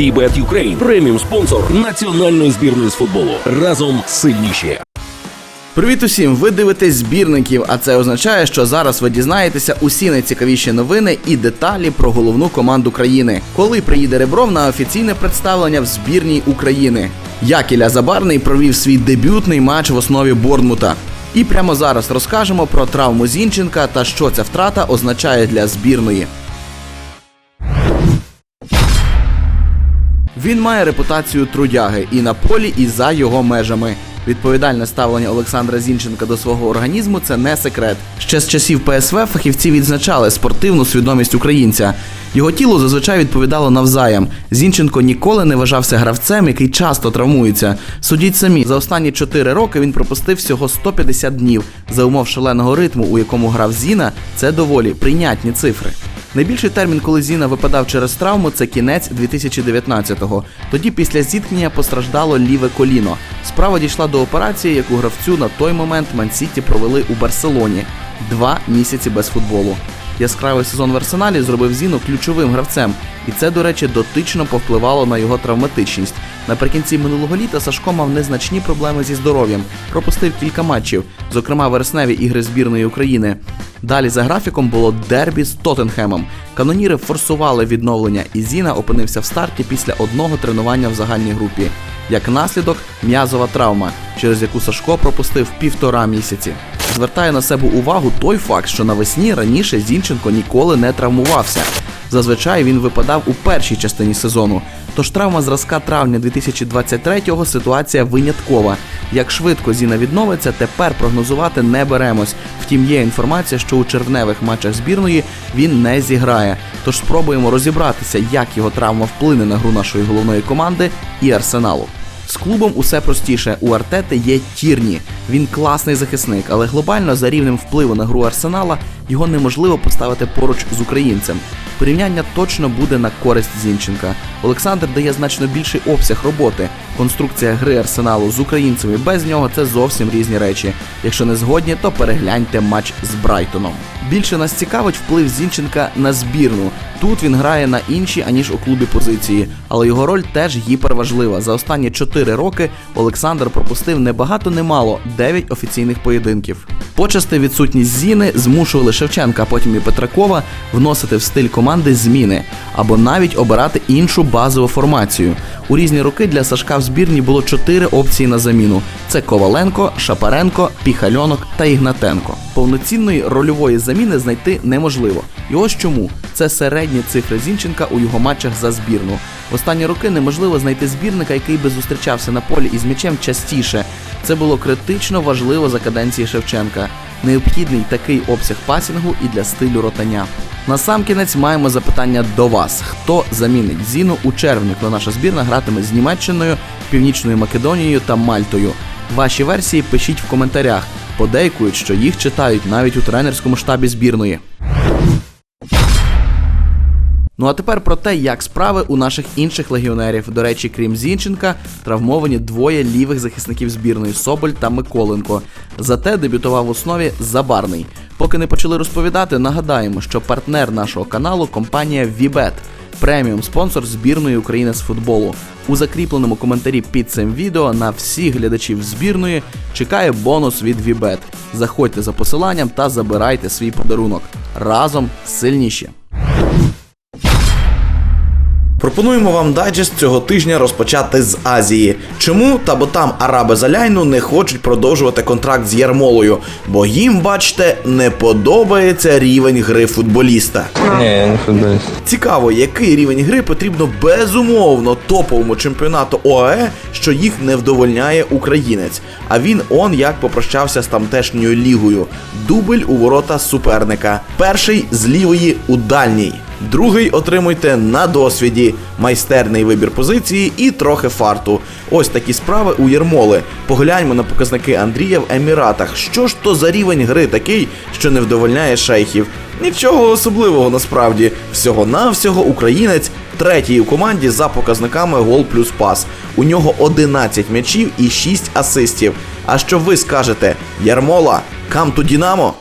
VBET Ukraine – преміум спонсор національної збірної з футболу. Разом сильніші. Привіт усім! Ви дивитесь збірників, а це означає, що зараз ви дізнаєтеся усі найцікавіші новини і деталі про головну команду країни, коли приїде Ребров на офіційне представлення в збірній України. Як Ілля Забарний провів свій дебютний матч в основі Борнмута. І прямо зараз розкажемо про травму Зінченка та що ця втрата означає для збірної. Він має репутацію трудяги і на полі, і за його межами. Відповідальне ставлення Олександра Зінченка до свого організму це не секрет. Ще з часів ПСВ фахівці відзначали спортивну свідомість українця. Його тіло зазвичай відповідало навзаєм. Зінченко ніколи не вважався гравцем, який часто травмується. Судіть самі, за останні 4 роки він пропустив всього 150 днів. За умов шаленого ритму, у якому грав Зіна, це доволі прийнятні цифри. Найбільший термін, коли Зіна випадав через травму, це кінець 2019-го. Тоді після зіткнення постраждало ліве коліно. Справа дійшла до операції, яку гравцю на той момент Ман-Сіті провели у Барселоні. Два місяці без футболу. Яскравий сезон в арсеналі зробив Зіну ключовим гравцем, і це, до речі, дотично повпливало на його травматичність. Наприкінці минулого літа Сашко мав незначні проблеми зі здоров'ям, пропустив кілька матчів, зокрема вересневі ігри збірної України. Далі за графіком було дербі з Тоттенхемом. Каноніри форсували відновлення, і Зіна опинився в старті після одного тренування в загальній групі. Як наслідок, м'язова травма, через яку Сашко пропустив півтора місяці. Звертає на себе увагу той факт, що навесні раніше Зінченко ніколи не травмувався. Зазвичай він випадав у першій частині сезону. Тож травма зразка травня 2023-го ситуація виняткова. Як швидко Зіна відновиться, тепер прогнозувати не беремось. Втім, є інформація, що у червневих матчах збірної він не зіграє. Тож спробуємо розібратися, як його травма вплине на гру нашої головної команди і арсеналу. З клубом усе простіше. У Артети є Тірні. Він класний захисник, але глобально за рівнем впливу на гру арсенала його неможливо поставити поруч з українцем. Порівняння точно буде на користь Зінченка. Олександр дає значно більший обсяг роботи. Конструкція гри арсеналу з українцями без нього це зовсім різні речі. Якщо не згодні, то перегляньте матч з Брайтоном. Більше нас цікавить вплив Зінченка на збірну. Тут він грає на інші, аніж у клубі позиції, але його роль теж гіперважлива. За останні 4 роки Олександр пропустив не багато, не мало 9 офіційних поєдинків. Почасти відсутність Зіни змушували Шевченка, а потім і Петракова вносити в стиль команди зміни або навіть обирати іншу базову формацію. У різні роки для Сашка в збірні було чотири опції на заміну: це Коваленко, Шапаренко, Піхальонок та Ігнатенко. Повноцінної рольової заміни знайти неможливо. І ось чому це середні цифри Зінченка у його матчах за збірну. В останні роки неможливо знайти збірника, який би зустрічався на полі із м'ячем частіше. Це було критично важливо за каденції Шевченка. Необхідний такий обсяг пасінгу і для стилю ротання. Насамкінець маємо запитання до вас: хто замінить Зіну у червні, коли наша збірна гратиме з Німеччиною, Північною Македонією та Мальтою? Ваші версії пишіть в коментарях. Подейкують, що їх читають навіть у тренерському штабі збірної. Ну а тепер про те, як справи у наших інших легіонерів. До речі, крім Зінченка, травмовані двоє лівих захисників збірної Соболь та Миколенко. Зате дебютував в основі Забарний. Поки не почали розповідати, нагадаємо, що партнер нашого каналу компанія Вібет. Преміум спонсор збірної України з футболу. У закріпленому коментарі під цим відео на всіх глядачів збірної чекає бонус від Вібет. Заходьте за посиланням та забирайте свій подарунок. Разом сильніші! Пропонуємо вам дайджест цього тижня розпочати з Азії. Чому? Та бо там араби з Аляйну не хочуть продовжувати контракт з Ярмолою, бо їм, бачите, не подобається рівень гри футболіста. Ні, я не футболіст. Цікаво, який рівень гри потрібно безумовно топовому чемпіонату ОАЕ, що їх не вдовольняє українець. А він он як попрощався з тамтешньою лігою. Дубль у ворота суперника. Перший з лівої у дальній. Другий отримуйте на досвіді, майстерний вибір позиції і трохи фарту. Ось такі справи у Єрмоли. Погляньмо на показники Андрія в Еміратах. Що ж то за рівень гри такий, що не вдовольняє шейхів? Нічого особливого насправді. Всього-навсього українець третій у команді за показниками гол плюс пас. У нього 11 м'ячів і 6 асистів. А що ви скажете? Ярмола, кам ту Дінамо?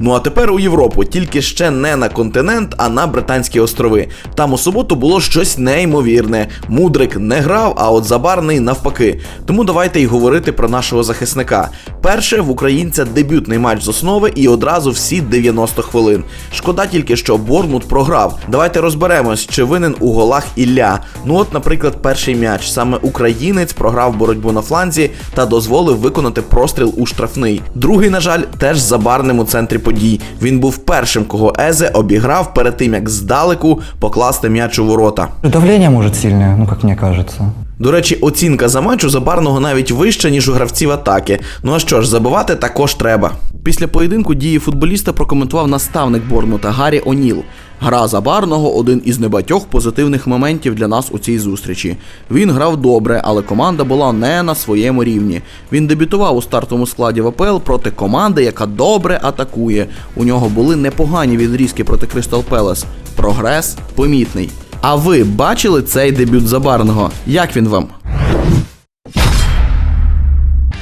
Ну а тепер у Європу, тільки ще не на континент, а на Британські острови. Там у суботу було щось неймовірне. Мудрик не грав, а от забарний навпаки. Тому давайте й говорити про нашого захисника. Перше в українця дебютний матч з основи і одразу всі 90 хвилин. Шкода тільки, що Борнмут програв. Давайте розберемось, чи винен у голах Ілля. Ну от, наприклад, перший м'яч. Саме українець програв боротьбу на фланзі та дозволив виконати простріл у штрафний. Другий, на жаль, теж забарним у центрі подій. Він був першим, кого Езе обіграв перед тим, як здалеку покласти м'яч у ворота. Давлення може сильне, ну как мені кажеться. До речі, оцінка за матч у Забарного навіть вища, ніж у гравців атаки. Ну а що ж, забивати також треба. Після поєдинку дії футболіста прокоментував наставник Борнмута Гаррі О'Ніл. Гра Забарного один із небагатьох позитивних моментів для нас у цій зустрічі. Він грав добре, але команда була не на своєму рівні. Він дебютував у стартовому складі в АПЛ проти команди, яка добре атакує. У нього були непогані відрізки проти Кристал Пелес. Прогрес помітний. А ви бачили цей дебют Забарного? Як він вам?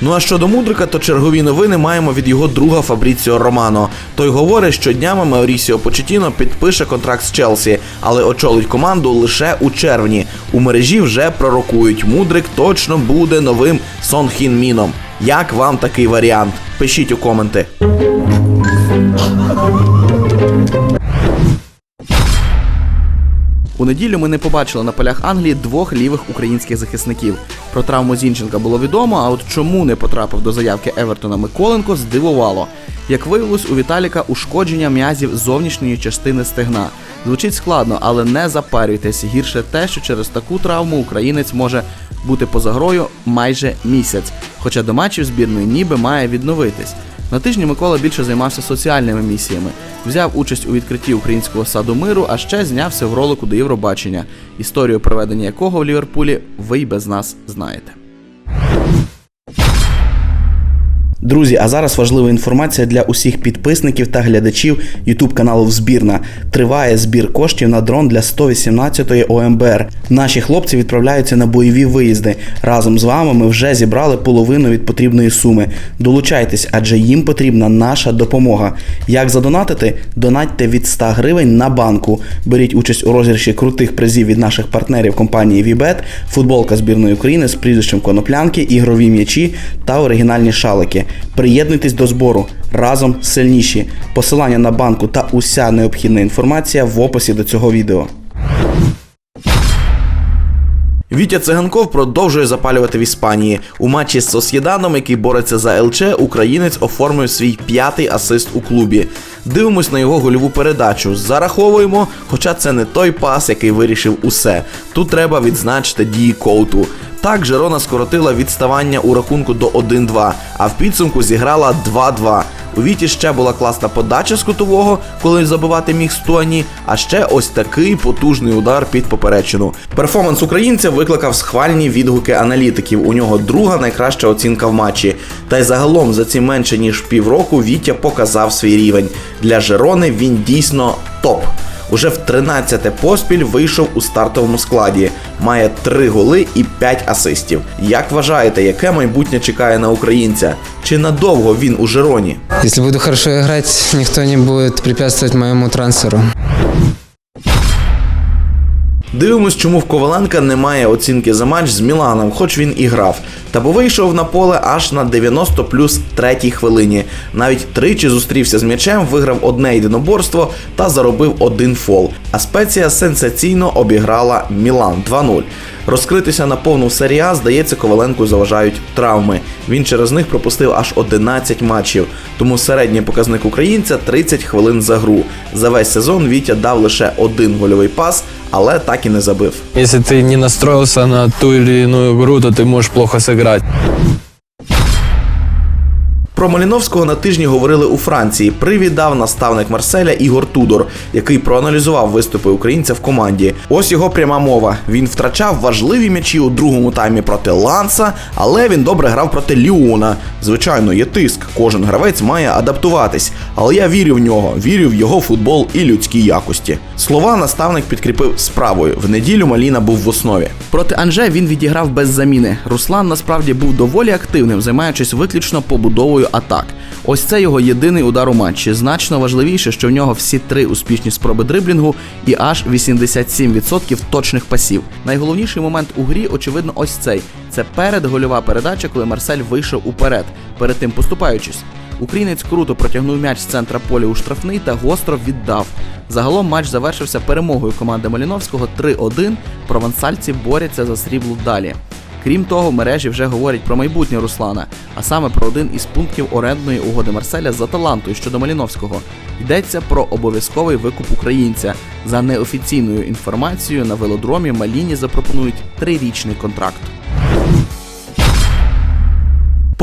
Ну а щодо Мудрика, то чергові новини маємо від його друга Фабріціо Романо. Той говорить, що днями Маурісіо Почетіно підпише контракт з Челсі, але очолить команду лише у червні. У мережі вже пророкують. Мудрик точно буде новим Сон Хін Міном. Як вам такий варіант? Пишіть у коменти. У неділю ми не побачили на полях Англії двох лівих українських захисників. Про травму Зінченка було відомо, а от чому не потрапив до заявки Евертона Миколенко, здивувало. Як виявилось, у Віталіка ушкодження м'язів зовнішньої частини стегна. Звучить складно, але не запарюйтесь. Гірше те, що через таку травму українець може бути поза грою майже місяць, хоча до матчів збірної ніби має відновитись. На тижні Микола більше займався соціальними місіями, взяв участь у відкритті українського саду миру, а ще знявся в ролику до Євробачення, історію проведення якого в Ліверпулі ви й без нас знаєте. Друзі, а зараз важлива інформація для усіх підписників та глядачів YouTube каналу Збірна. Триває збір коштів на дрон для 118-ї ОМБР. Наші хлопці відправляються на бойові виїзди. Разом з вами ми вже зібрали половину від потрібної суми. Долучайтесь, адже їм потрібна наша допомога. Як задонатити? Донатьте від 100 гривень на банку. Беріть участь у розіграші крутих призів від наших партнерів компанії Вібет, футболка збірної України з прізвищем Коноплянки, ігрові м'ячі та оригінальні шалики. Приєднуйтесь до збору разом сильніші. Посилання на банку та уся необхідна інформація в описі до цього відео. Вітя Циганков продовжує запалювати в Іспанії. У матчі з Сосєданом, який бореться за ЛЧ, українець оформив свій п'ятий асист у клубі. Дивимось на його гольову передачу. Зараховуємо, хоча це не той пас, який вирішив усе. Тут треба відзначити дії коуту. Так, Жерона скоротила відставання у рахунку до 1-2, а в підсумку зіграла 2-2. У Віті ще була класна подача з кутового, коли забивати міг Стуані, а ще ось такий потужний удар під поперечину. Перформанс українця викликав схвальні відгуки аналітиків. У нього друга найкраща оцінка в матчі. Та й загалом за ці менше ніж півроку Вітя показав свій рівень. Для Жерони він дійсно топ. Уже в 13-те поспіль вийшов у стартовому складі. Має 3 голи і 5 асистів. Як вважаєте, яке майбутнє чекає на українця? Чи надовго він у Жероні? Якщо буду хорошо грати, ніхто не буде препятствувати моєму трансферу. Дивимось, чому в Коваленка немає оцінки за матч з Міланом, хоч він і грав. Та бо вийшов на поле аж на 90 плюс третій хвилині. Навіть тричі зустрівся з м'ячем, виграв одне єдиноборство та заробив один фол. А спеція сенсаційно обіграла Мілан 2-0. Розкритися на повну серії А, здається, Коваленку заважають травми. Він через них пропустив аж 11 матчів. Тому середній показник українця 30 хвилин за гру. За весь сезон Вітя дав лише один гольовий пас, але так і не забив. Если ты не настроился на ту или иную игру, то ты можешь плохо сыграть. Про Маліновського на тижні говорили у Франції. Привід дав наставник Марселя Ігор Тудор, який проаналізував виступи українця в команді. Ось його пряма мова. Він втрачав важливі м'ячі у другому таймі проти Ланса, але він добре грав проти Ліона. Звичайно, є тиск. Кожен гравець має адаптуватись. Але я вірю в нього, вірю в його футбол і людські якості. Слова наставник підкріпив справою. В неділю Маліна був в основі. Проти Анже він відіграв без заміни. Руслан насправді був доволі активним, займаючись виключно побудовою атак. Ось це його єдиний удар у матчі. Значно важливіше, що в нього всі три успішні спроби дриблінгу і аж 87% точних пасів. Найголовніший момент у грі, очевидно, ось цей. Це передгольова передача, коли Марсель вийшов уперед, перед тим поступаючись. Українець круто протягнув м'яч з центра поля у штрафний та гостро віддав. Загалом матч завершився перемогою команди Маліновського 3-1. Провансальці борються за срібло далі. Крім того, мережі вже говорять про майбутнє Руслана, а саме про один із пунктів орендної угоди Марселя за талантою щодо Маліновського. Йдеться про обов'язковий викуп українця. За неофіційною інформацією на велодромі Маліні запропонують трирічний контракт.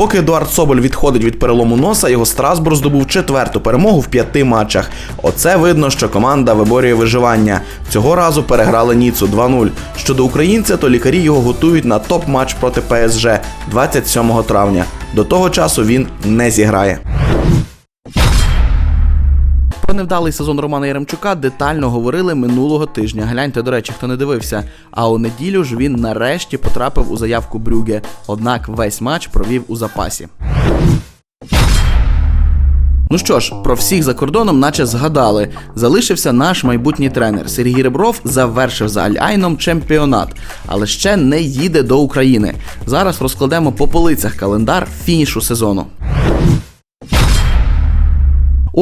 Поки Едуард Соболь відходить від перелому носа, його Страсбур здобув четверту перемогу в п'яти матчах. Оце видно, що команда виборює виживання. Цього разу переграли Ніцу 2-0. Щодо українця, то лікарі його готують на топ-матч проти ПСЖ 27 травня. До того часу він не зіграє. Про невдалий сезон Романа Яремчука детально говорили минулого тижня. Гляньте, до речі, хто не дивився. А у неділю ж він нарешті потрапив у заявку Брюге. Однак весь матч провів у запасі. Ну що ж, про всіх за кордоном, наче згадали. Залишився наш майбутній тренер. Сергій Ребров завершив за Аль-Айном чемпіонат, але ще не їде до України. Зараз розкладемо по полицях календар фінішу сезону.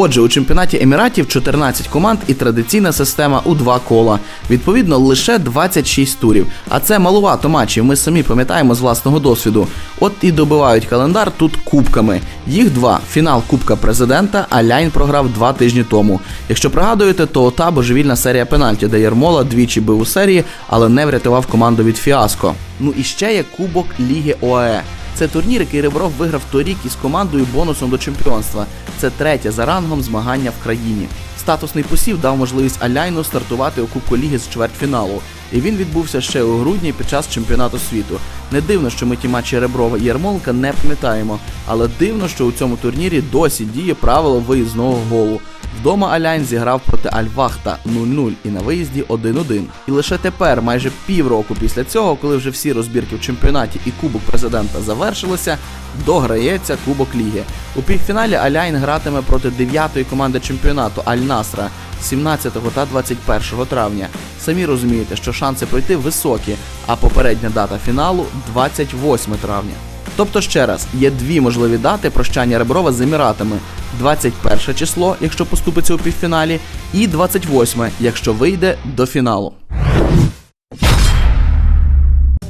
Отже, у чемпіонаті Еміратів 14 команд і традиційна система у два кола. Відповідно, лише 26 турів. А це малувато матчів. Ми самі пам'ятаємо з власного досвіду. От і добивають календар тут кубками. Їх два: фінал Кубка президента, а Ляйн програв два тижні тому. Якщо пригадуєте, то та божевільна серія пенальті, де Єрмола двічі бив у серії, але не врятував команду від фіаско. Ну і ще є Кубок Ліги ОАЕ. Це турнір, який Ребров виграв торік із командою бонусом до чемпіонства. Це третє за рангом змагання в країні. Статусний посів дав можливість Аляйну стартувати у Кубку Ліги з чвертьфіналу. І він відбувся ще у грудні під час чемпіонату світу. Не дивно, що ми ті матчі Реброва і Ярмоленка не пам'ятаємо, але дивно, що у цьому турнірі досі діє правило виїзного голу. Вдома Аляйн зіграв проти Альвахта 0-0 і на виїзді 1-1. І лише тепер, майже півроку після цього, коли вже всі розбірки в чемпіонаті і Кубок президента завершилися, дограється Кубок Ліги. У півфіналі Аляйн гратиме проти дев'ятої команди чемпіонату Аль-Насра 17 та 21 травня. Самі розумієте, що шанси пройти високі, а попередня дата фіналу 28 травня. Тобто ще раз, є дві можливі дати прощання Реброва з Еміратами: 21 число, якщо поступиться у півфіналі, і 28, якщо вийде до фіналу.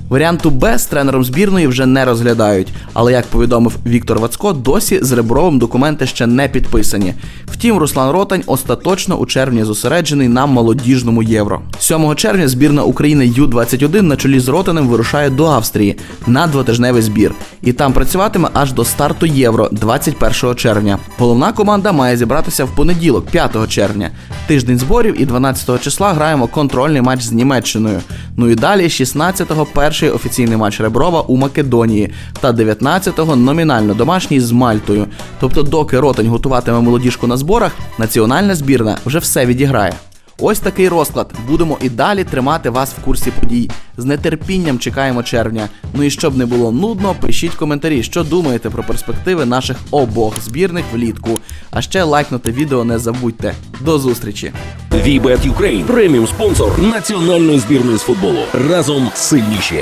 Варіанту Б з тренером збірної вже не розглядають, але як повідомив Віктор Вацко, досі з Ребровим документи ще не підписані. Втім, Руслан Ротань остаточно у червні зосереджений на молодіжному євро. 7 червня збірна України Ю-21 на чолі з Ротанем вирушає до Австрії на двотижневий збір, і там працюватиме аж до старту євро 21 червня. Головна команда має зібратися в понеділок, 5 червня. Тиждень зборів і 12 числа граємо контрольний матч з Німеччиною. Ну і далі 16-го перший офіційний матч Реброва у Македонії та 19-го номінально домашній з Мальтою. Тобто, доки Ротань готуватиме молодіжку на зборах, національна збірна вже все відіграє. Ось такий розклад. Будемо і далі тримати вас в курсі подій. З нетерпінням чекаємо червня. Ну і щоб не було нудно, пишіть коментарі, що думаєте про перспективи наших обох збірних влітку. А ще лайкнути відео не забудьте. До зустрічі! VBET Ukraine – преміум спонсор національної збірної з футболу. Разом сильніші.